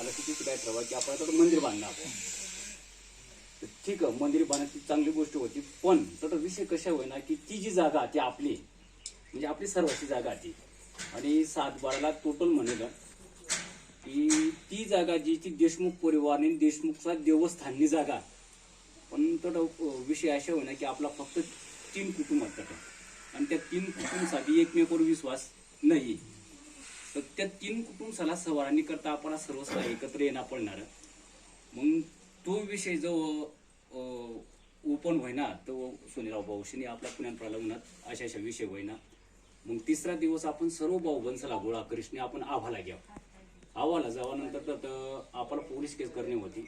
पालखीची काय ठरवा की आपण आता मंदिर बांधणार आपण तर ठीक आहे मंदिर बांधण्याची चांगली गोष्ट होती पण तर विषय कशा होईना की ती जी जागा ती आपली म्हणजे आपली सर्वांची जागा ती. आणि सातबाराला टोटल म्हणेल की ती जागा जी ती देशमुख परिवारने देशमुखचा देवस्थाननी जागा पण तर विषय असा होईना की आपला फक्त तीन कुटुंब आहेत आणि त्या तीन कुटुंबासाठी एकमेकावर विश्वास नाही. तर त्या तीन कुटुंबाला सवारांनी करता आपण सर्वसा एकत्र येणार पडणार. मग तो विषय जो ओपन होईना तो सोनीराव भाऊशीने आपल्या पुण्यात प्रलग्नात अशा अशा विषय होईना मग तिसरा दिवस आपण सर्व भाऊ बनसला गोळा कृष्णे आपण आव्हाला घ्या. आव्हाला जावानंतर तर तर आपल्याला पोलीस केस करणे होती.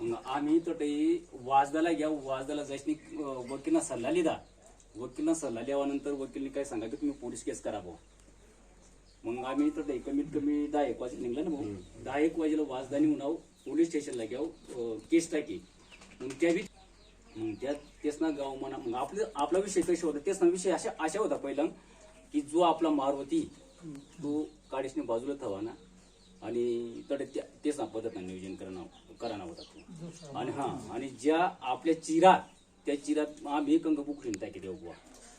मग आम्ही तर ते वाजदाला घ्या वाजदाला जायची वकीलना सल्ला लिदा वकीलना सल्ला लिहावानंतर वकीलने काय सांगा की तुम्ही पोलीस केस करा भाऊ मग आम्ही तर ते कमीत कमी दहा एक वाजे निघला ना भाऊ. दहा एक वाजेला वाजदानी उन्हाव पोलीस स्टेशनला घ्याव केस टाकी. मग त्या बी मग त्या तेच ना गाव म्हणा मग आपलं आपला विषय कसा होता? तेच ना विषय अशा अशा होता पहिला की जो आपला मारुती तो काडीसने बाजूला ठेवा ना. आणि तडे तेच ना पद्धतीनं नियोजन करणं कराना होता तो. आणि हा आणि ज्या आपल्या चिरात त्या चिरात आम्ही कंग बुकरीन टाकी देऊ बुवा.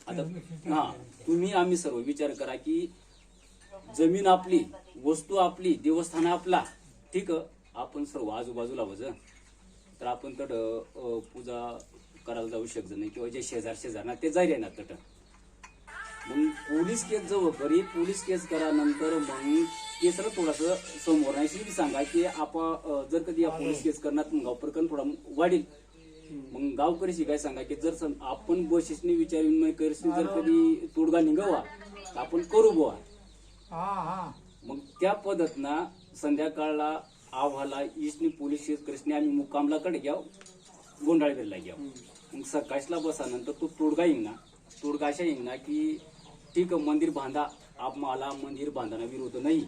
आता हा तुम्ही आम्ही सर्व विचार करा की जमीन आपली वस्तू आपली देवस्थान आपला. ठीक आपण सर्व आजूबाजूला वज तर आपण तट पूजा करायला जाऊ शकत नाही किंवा जे शेजार शेजार ना ते जाईल ना तट. मग पोलीस केस जवळ करी पोलीस केस करा नंतर मग केसला थोडस समोर नाही सांगा की आपण जर कधी या पोलीस केस करणार मग गाव प्रकरण थोडा वाढेल. मग गावकरीशी काय सांगा की जर आपण बसेसनी विचार विनिमय करशी जर कधी तोडगा निघावा तर आपण करू बुवा. मग त्या पद्धतना संध्याकाळला आव्हाला ईशनी पोलीस कृष्णे आम्ही मुक्कामला कडे घ्याव गोंडाळवेरला घ्याव. मग सकाळला बसानंतर तो तोडगा येईन. ना तोडगा अशा येईन ना की ठीक मंदिर बांधा. आम्हाला मंदिर बांधणं विरोध नाही.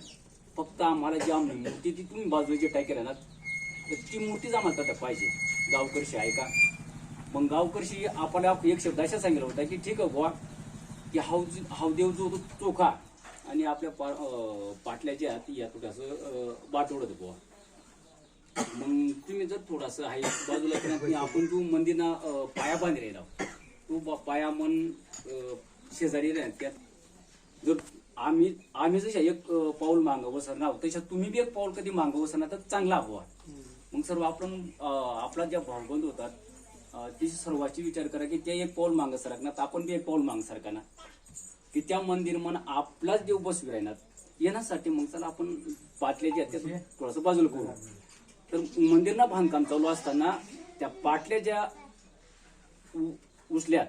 फक्त आम्हाला जी आमची मूर्ती ती तुम्ही टाकेल ना तर ती मूर्तीच आम्हाला तटक पाहिजे. गावकरशी आहे का? मग गावकरशी आपल्याला एक शब्द असा सांगितला होता की ठीक आहे बुवा की हाव हावदेव जो होतो चोखा. आणि आपल्या पा अं, पाटल्याच्या या थोडंसं बाटवडत बुवा मग तुम्ही जर थोडासा आहे बाजूला आपण तू मंदिरना पाया बांधले राहिला तू बा- पाया मन शेजारी राहील त्यात. जर आम्ही आम्ही जशा एक पाऊल पाऊल सर बसणार तशा तुम्ही बी एक पाऊल कधी मागवं सर ना तर चांगला हवा. मग सर्व आपण आपला ज्या भावबंद होतात त्याची सर्वाची सर्वांची विचार करा की ते एक पाऊल मागं सरकणार तर आपण बी एक पाऊल मागं सरकणार. की त्या मंदिर मन आपलाच देव बसवी राहणार येण्यासाठी मग चला आपण पाटल्या ज्या त्या थोडस बाजूला करू. तर मंदिरना बांधकाम चालू असताना त्या पाटल्या ज्या उ- उचल्यात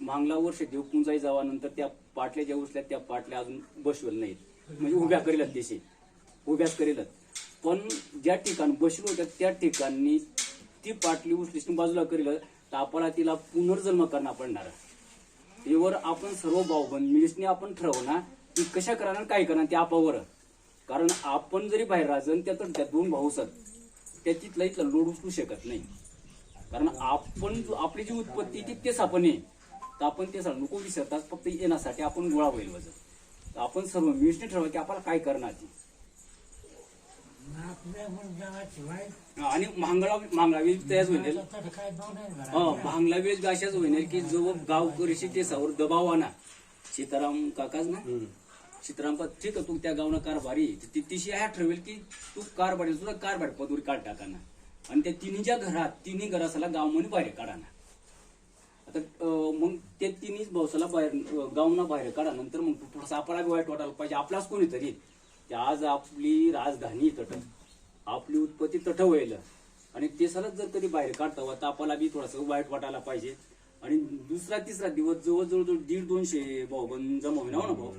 मांगला वर्ष देवकुंजाई जावानंतर त्या पाटल्या ज्या उचल्यात त्या पाटल्या अजून बसवेल नाहीत. म्हणजे उभ्या करेलत देशी. उभ्याच करेलत पण ज्या ठिकाणी बसलो होत्या त्या ठिकाणी ती पाटली उचलीस बाजूला करेल तर आपल्याला तिला पुनर्जन्म करणं पडणार. यावर आपण सर्व भाऊबंद मिळीसने आपण ठरवणार की कशा करणार काय करणार ते आपावर. कारण आपण जरी बाहेर राहजन त्या तर त्या दोन भाऊ सर त्या तिथला इथला लोड उचलू शकत नाही. कारण आपण जो- आपली जी उत्पत्ती ती तेच आपण आहे. तर आपण ते नको विसरतात फक्त येण्यासाठी आपण गोळा होईल वजन. तर आपण सर्व मिळीसने ठरवा की आपल्याला काय करणार ती. आणि मांगळा मांगळावी त्याच होईल वेळ अशाच होणार की जो गावकरीशी ते सावर दबाव आणा. सीताराम काकाच ना? सीताराम ठीक आहे तू त्या गावना कारभारी. ती तिशी ह्या ठरवेल की तू कारभारी तुझा कारभार पदवी काढ टाकाना. आणि त्या तिन्हीच्या घरात तिन्ही घरासाला गाव म्हणून बाहेर काढाना. आता मग ते तिन्हीच भाऊसाला बाहेर गावना बाहेर काढा. नंतर मग थोडासा आपला बी वाईट वाटायला पाहिजे. आपलाच कोणीतरी. ते आज आपली राजधानी तट. आपली उत्पत्ती तट व्हायला आणि ते सलग जर कधी बाहेर काढता तर आपल्याला बी थोडंसं वाईट वाटायला पाहिजे. आणि दुसरा तिसरा दिवस जवळजवळ जो दीड दोनशे भाऊबंद जमा होईना हो ना भाऊ?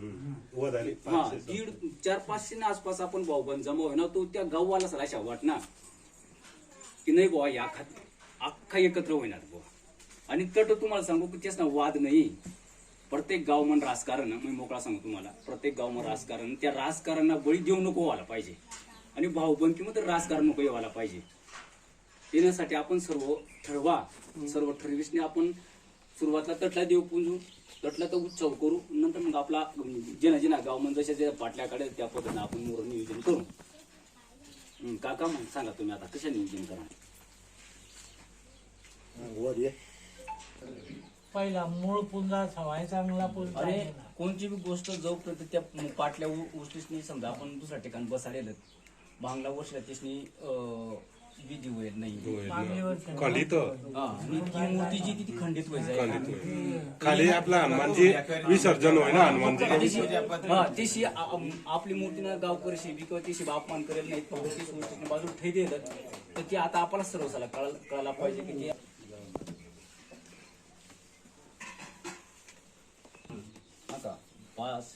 हा पाचशे दीड चार पाचशे ना आसपास आपण भाऊबंद जमा होईना तो त्या गाववाला सला अशा वाटणार की नाही बुवा या खात अख्खा एकत्र होईनात बुवा. आणि तट तुम्हाला सांगू की तेच ना वाद नाही. प्रत्येक गाव मन राजकारण मी मोकळा सांगू तुम्हाला. प्रत्येक गाव मन राजकारण त्या राजकारणाला बळी देऊ नको व्हायला पाहिजे. आणि भाऊबंदमध्ये राजकारण नको व्हायला पाहिजे. येण्यासाठी आपण सर्व ठरवा. सर्व ठरविसने आपण सुरुवातला तटला देव पुंजू तटला तर उत्सव करू नंतर मग आपला जेना जेना गाव म्हणजे जशा ज्या पाटल्याकडे त्या पद्धतीने आपण मोर नियोजन करू. काका मग सांगा तुम्ही आता कशा नियोजन करा वर ये. पहिला मूळ पुंजा सवाय चांगला पुंजा अरे. कोणची बी गोष्ट जोपर्यंत त्या पाटल्या गोष्टीसनी समजा आपण दुसऱ्या ठिकाणी बसायला भांगला वर्षाला त्यासनी अं, विधी होईल नाही. खंडित हा, आणि ती मूर्ती जी ती ती खंडित व्हायची खाली आपला हनुमानजी विसर्जन होय ना हनुमानजी हा आ- आम- आपली मूर्ती ना गावकरीशी बी किंवा तेशी अपमान करेल नाही पण ती गोष्टीने बाजूला ठेई देतात तर ती आता आपल्याला सर्व साला कळायला कळायला पाहिजे की ती आता पाच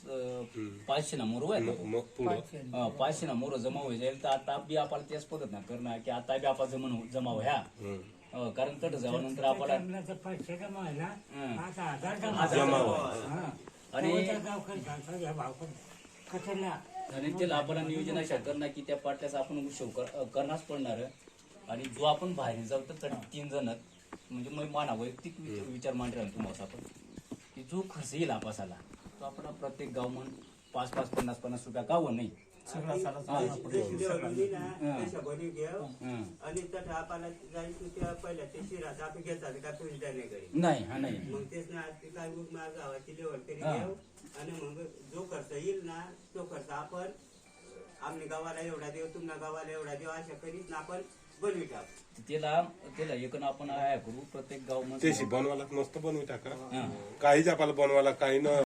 पाचशे ना मोर मग पुढं? पाचशे ना मोर. जमा होई जाईल तर आता बी आपल्याला त्याच पद्धत ना करणं की आता बी आपण जमा जमा व्हाया हं. कारण तट आपल्याला पैसे कमायला हं. पाच हजार हजार जमा जमा हा. आणि- तेव्हाचा गावकरी सांगतात, "या भावकरी कशाला? आणि त्याला आपण नियोजन अशा करणं की त्या पाट्याचा आपण शो कर- करणारच पडणार. आणि जो आपण बाहेर जाऊ तर तरी तीन जण म्हणजे मग माना वैयक्तिक विच- विचार मांडला तुम्हाला आपण. की जो खर्च येईल आपासाला. तो आपण प्रत्येक गाव म्हण पाच पाच पन्नास पन्नास रुपया गाव नाही. शंभरी घेऊ. हं. आणि त्या पहिल्या ते शिरात आपण घेतात का नाही हा नाही. मग तेच ना ते काय मग माझ्या गावाची लेवल तरी हा. घेऊ. आणि मग जो खर्च येईल ना तो खर्च आपण आमच्या गावाला एवढा देऊ तुमच्या गावाला एवढा देऊ अशा करीत ना आपण बनवी टाकू. त्याला त्याला एक ना आपण आहे करू प्रत्येक गाव तेशी बनवायला मस्त बनवी टाका. हा. काहीच आपल्याला बनवायला काही न